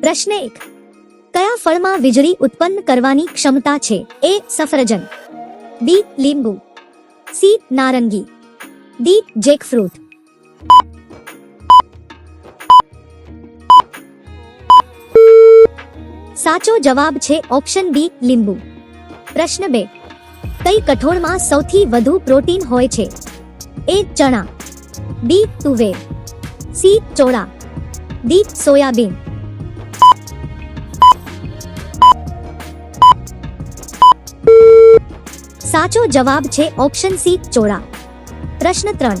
પ્રશ્ન એક. કયા ફળમાં વીજળી ઉત્પન્ન કરવાની ક્ષમતા છે? એ સફરજન. બી, લીંબુ. સી, નારંગી. D, jackfruit. સાચો જવાબ છે ઓપ્શન બી, લીંબુ. પ્રશ્ન બે. કઈ કઠોળમાં સૌથી વધુ પ્રોટીન હોય છે? એ, ચણા. બી, તુવેર. સી, ચોળા. D, soybean. સાચો જવાબ છે ઓપ્શન સી ચોળા. પ્રશ્ન ત્રણ.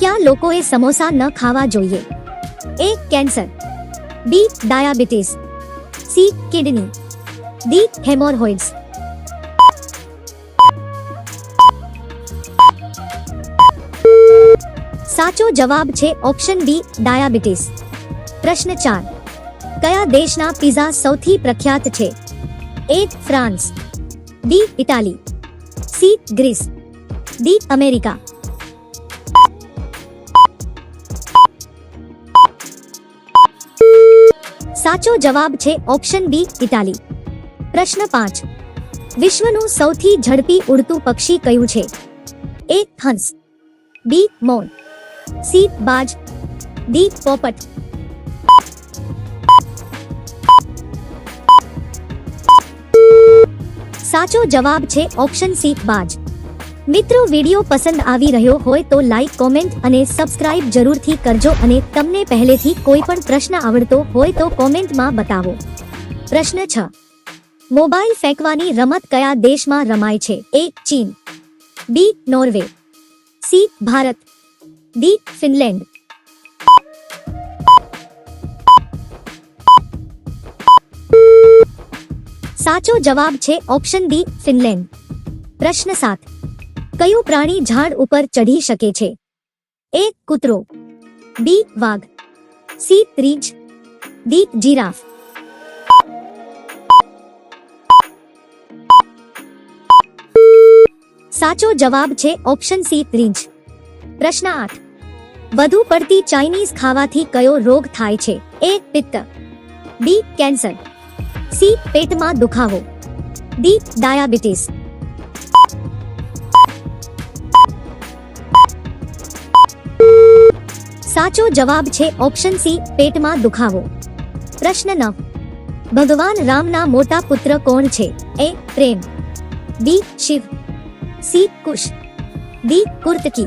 ક્યાં લોકોએ સમોસા ન ખાવા જોઈએ? A cancer. B diabetes. C kidney. D haemorrhoids. સાચો જવાબ છે ઓપ્શન બી ડાયાબિટીસ. પ્રશ્ન ચાર. કયા દેશના પિઝા સૌથી પ્રખ્યાત છે? A France. B Italy. C Greece D America સાચો જવાબ છે ઓપ્શન બી ઇટાલી પ્રશ્ન પાંચ વિશ્વનું સૌથી ઝડપી ઉડતું પક્ષી કયું છે? એ, હંસ। બી, મોન। સી, બાજ। ડી, પોપટ। સાચો જવાબ છે ઓપ્શન સી, બાજ. મિત્રો, વિડિયો પસંદ આવી રહ્યો હોય તો લાઈક, કોમેન્ટ અને સબસ્ક્રાઇબ જરૂરથી કરજો અને તમને પહેલેથી કોઈ પણ પ્રશ્ન આવડતો હોય તો કોમેન્ટમાં બતાવો. પ્રશ્ન છ. મોબાઈલ ફેંકવાની રમત કયા દેશમાં રમાય છે? એ, ચીન. B, Norway. C, Bharat. D, Finland. સાચો જવાબ છે ઓપ્શન ડી ફિનલેન્ડ. પ્રશ્ન સાત. કયું પ્રાણી ઝાડ ઉપર ચઢી શકે છે? એ, કૂતરો. બી, વાઘ. સી રીંછ ડી, જીરાફ. સાચો જવાબ છે ઓપ્શન સી રીંછ પ્રશ્ન આઠ. વધુ પડતી ચાઇનીઝ ખાવાથી કયો રોગ થાય છે? એ, પિત્ત. B, cancer. સી, પેટમાં દુખાવો. D, diabetes. સાચો જવાબ છે ઓપ્શન સી, પેટમાં દુખાવો. પ્રશ્ન નવ ભગવાન રામના મોટા પુત્ર કોણ છે? A, Prem. B, Shiv. C, Kush. D, કુર્તકી.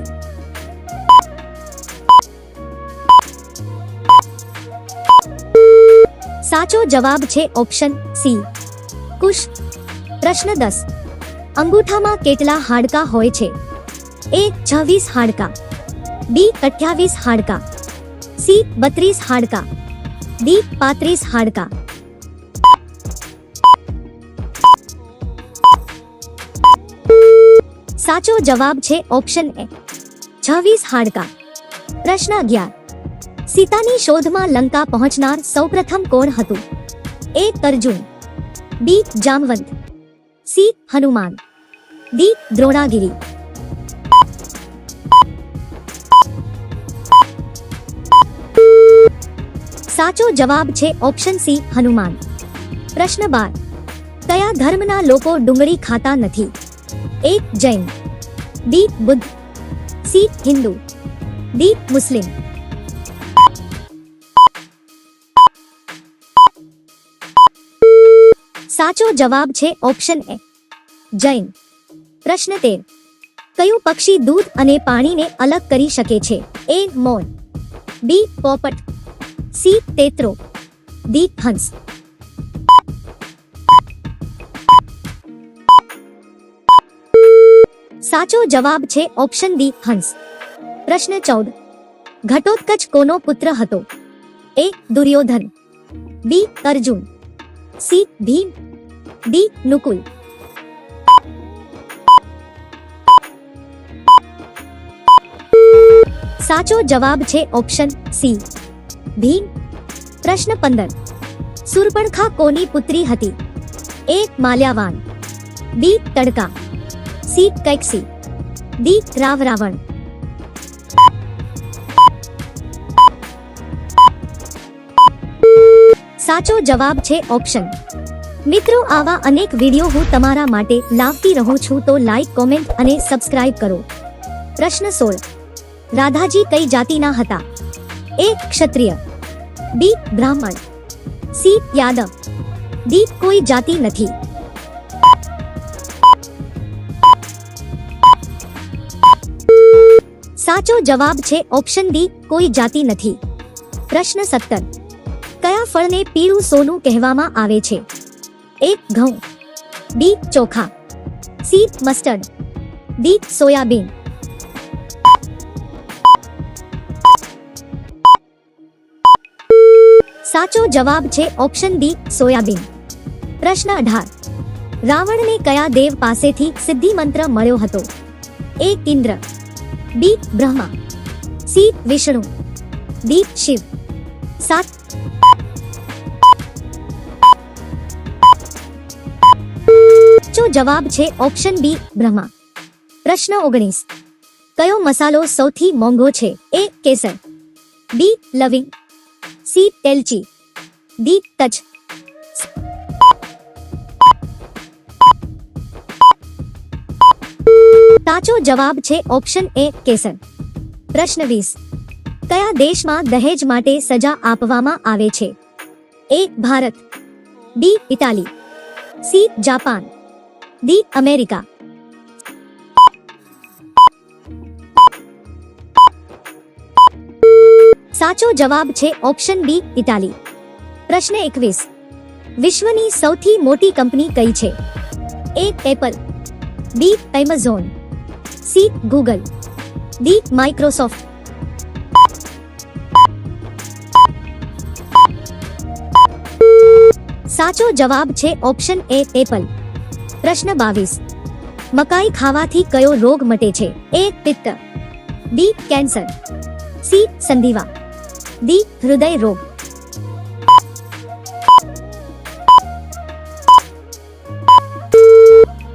સાચો જવાબ છે ઓપ્શન સી કુશ પ્રશ્ન દસ અંગૂઠામાં કેટલા હાડકા હોય છે એ છવ્વીસ હાડકા બી અઠ્યાવીસ હાડકા સી બત્રીસ હાડકા ડી પાંત્રીસ હાડકા સાચો જવાબ છે ઓપ્શન એ છવ્વીસ હાડકા પ્રશ્ન અગિયાર સીતાની શોધમાં લંકા પહોંચનાર સૌપ્રથમ કોણ હતું? A Arjun B Jamvant, C Hanuman, D Dronagiri. સાચો જવાબ છે ઓપ્શન સી હનુમાન. પ્રશ્ન બાર, કયા ધર્મના લોકો ડુંગળી ખાતા નથી? A Jain, B Buddha, C Hindu, D Muslim. સાચો જવાબ છે ઓપ્શન એ. જૈન. પ્રશ્ન તેર. કયું પક્ષી દૂધ અને પાણીને અલગ કરી શકે છે? એ મોર બી પોપટ. સી તેત્રો. દી હંસ. સાચો જવાબ છે ઓપ્શન ડી હંસ. પ્રશ્ન ચૌદ. ઘટોત્કચ કોનો પુત્ર હતો? A Duryodhan. B Arjun. C Bhim. D Nakul સાચો જવાબ છે ઓપ્શન સી ભીમ પ્રશ્ન પંદર સુરપણખા કોની પુત્રી હતી A Malyavan B Tadaka C Kaikasi D Rao Ravan સાચો જવાબ છે ઓપ્શન મિત્રો, આવા અનેક વીડિયો હું તમારા માટે લાવતી રહું છું, તો લાઈક કોમેન્ટ અને સબસ્ક્રાઇબ કરો. પ્રશ્ન સોળ. રાધાજી કઈ જાતિના હતા? એ, ક્ષત્રિય. બી, બ્રાહ્મણ. સી, યાદવ. ડી, કોઈ જાતિ નથી. સાચો જવાબ છે ઓપ્શન ડી, કોઈ જાતિ નથી. પ્રશ્ન સત્તર. કયા ફળને પીળું સોનું કહેવામાં આવે છે? એક ઘઉં, બી ચોખા, સી મસ્ટર્ડ ડી સોયાબીન. સાચો જવાબ છે ઓપ્શન બી સોયાબીન. પ્રશ્ન અઢાર. રાવણને કયા દેવ પાસેથી સિદ્ધિ મંત્ર મળ્યો હતો? A Indra, B Brahma, C Vishnu, D Shiv. સાત સાચો જવાબ છે ઓપ્શન બી, બ્રહ્મા. પ્રશ્ન ઓગણીસ. કયો મસાલો સૌથી મોંઘો છે? એ, કેસર. બી, લવિંગ. સી, તેલચી. ડી તચ સાચો જવાબ છે ઓપ્શન એ, કેસર. પ્રશ્ન વીસ. કયા દેશમાં દહેજ માટે સજા આપવામાં આવે છે? A, Bharat. B, Italy. C, Japan. D America સાચો જવાબ છે ઓપ્શન બી ઇટાલી પ્રશ્ન એકવીસ વિશ્વની સૌથી મોટી કંપની કઈ છે A Apple B Amazon C Google D Microsoft સાચો જવાબ છે ઓપ્શન એ એપલ પ્રશ્ન બાવીસ. મકાઈ ખાવાથી કયો રોગ મટે છે? એ, પિત્ત. B, cancer. સી, સંધિવા. ડી, હૃદય રોગ.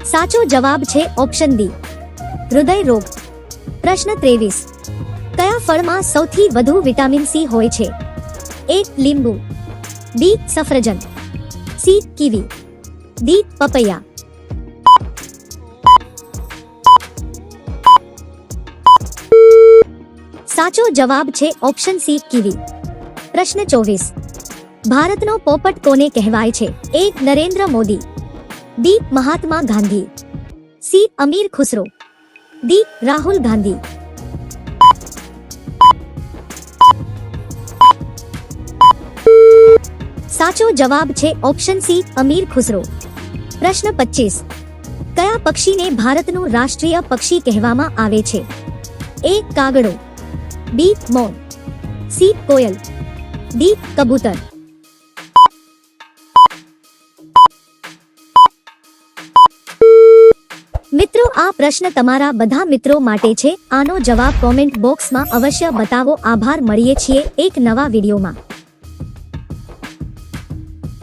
સાચો જવાબ છે ઓપ્શન ડી. હૃદય રોગ. પ્રશ્ન ત્રેવીસ. કયા ફળમાં સૌથી વધુ વિટામિન સી હોય છે? એ, લીંબુ. બી, સફરજન. C, kiwi. ડી, પપૈયા. સાચો જવાબ છે ઓપ્શન સી કીવી. પ્રશ્ન ચોવીસ. ભારતનો પોપટ કોને કહેવાય છે? A Narendra Modi, D Mahatma Gandhi, C Amir Khusro, D Rahul Gandhi. સાચો જવાબ છે ઓપ્શન સી અમીર ખુસરો. પ્રશ્ન પચીસ. કયા પક્ષીને ભારતનું રાષ્ટ્રીય પક્ષી કહેવામાં આવે છે? એ કાગડો બી મોર સી કોયલ ડી કબૂતર મિત્રો આ પ્રશ્ન તમારા બધા મિત્રો માટે છે. આનો જવાબ કોમેન્ટ બોક્સમાં અવશ્ય બતાવો. આભાર, મળીએ છીએ એક નવા વિડીયોમાં.